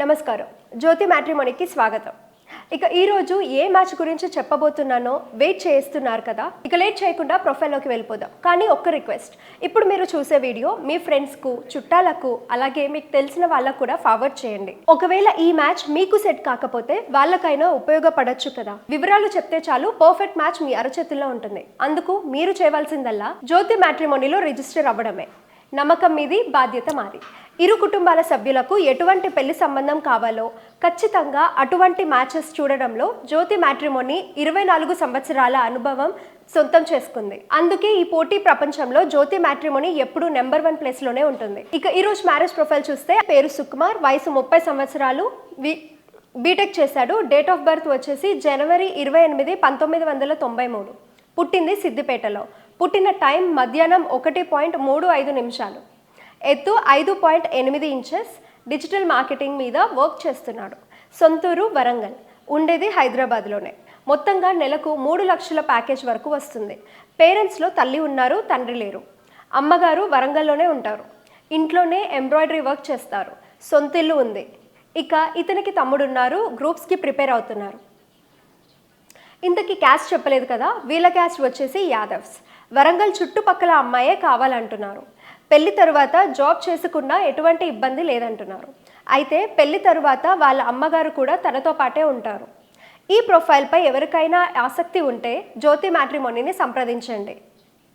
నమస్కారం. జ్యోతి మ్యాట్రిమోనీకి స్వాగతం. ఇక ఈరోజు ఏ మ్యాచ్ గురించి చెప్పబోతున్నానో వెయిట్ చేస్తున్నారు కదా ఇక లేట్ చేయకుండా ప్రొఫైల్లోకి వెళ్ళిపోదాం. కానీ ఒక్క రిక్వెస్ట్ ఇప్పుడు మీరు చూసే వీడియో మీ ఫ్రెండ్స్కు చుట్టాలకు అలాగే మీకు తెలిసిన వాళ్ళకు కూడా ఫార్వర్డ్ చేయండి. ఒకవేళ ఈ మ్యాచ్ మీకు సెట్ కాకపోతే వాళ్ళకైనా ఉపయోగపడచ్చు కదా. వివరాలు చెప్తే చాలు పర్ఫెక్ట్ మ్యాచ్ మీ అరచేతుల్లో ఉంటుంది. అందుకు మీరు చేయవలసిందల్లా జ్యోతి మ్యాట్రిమోనీలో రిజిస్టర్ అవ్వడమే. నమ్మకం మీది బాధ్యత మాది. ఇరు కుటుంబాల సభ్యులకు ఎటువంటి పెళ్ళి సంబంధం కావాలో ఖచ్చితంగా అటువంటి మ్యాచెస్ చూడడంలో జ్యోతి మ్యాట్రిమోని ఇరవై నాలుగు సంవత్సరాల అనుభవం సొంతం చేసుకుంది. అందుకే ఈ పోటీ ప్రపంచంలో జ్యోతి మ్యాట్రిమోని ఎప్పుడూ నెంబర్ వన్ ప్లేస్లోనే ఉంటుంది. ఇక ఈ రోజు మ్యారేజ్ ప్రొఫైల్ చూస్తే పేరు సుకుమార్ వయసు ముప్పై సంవత్సరాలు బీటెక్ చేశాడు. డేట్ ఆఫ్ బర్త్ వచ్చేసి జనవరి ఇరవై ఎనిమిది పంతొమ్మిది వందల తొంభై మూడు. పుట్టింది సిద్దిపేటలో. పుట్టిన టైం మధ్యాహ్నం ఒకటి పాయింట్ మూడు ఐదు నిమిషాలు. ఎత్తు ఐదు పాయింట్ ఎనిమిది ఇంచెస్ డిజిటల్ మార్కెటింగ్ మీద వర్క్ చేస్తున్నాడు. సొంతూరు వరంగల్. ఉండేది హైదరాబాద్లోనే. మొత్తంగా నెలకు మూడు లక్షల ప్యాకేజ్ వరకు వస్తుంది. పేరెంట్స్లో తల్లి ఉన్నారు తండ్రి లేరు. అమ్మగారు వరంగల్లోనే ఉంటారు. ఇంట్లోనే ఎంబ్రాయిడరీ వర్క్ చేస్తారు. సొంతిల్లు ఉంది. ఇక ఇతనికి తమ్ముడున్నారు గ్రూప్స్కి ప్రిపేర్ అవుతున్నారు. ఇంతకీ క్యాస్ట్ చెప్పలేదు కదా? వీళ్ళ క్యాస్ట్ వచ్చేసి యాదవ్స్. వరంగల్ చుట్టుపక్కల అమ్మాయే కావాలంటున్నారు. పెళ్ళి తరువాత జాబ్ చేసుకున్నా ఎటువంటి ఇబ్బంది లేదంటున్నారు. అయితే పెళ్ళి తరువాత వాళ్ళ అమ్మగారు కూడా తనతో పాటే ఉంటారు. ఈ ప్రొఫైల్పై ఎవరికైనా ఆసక్తి ఉంటే జ్యోతి మ్యాట్రిమోనీని సంప్రదించండి.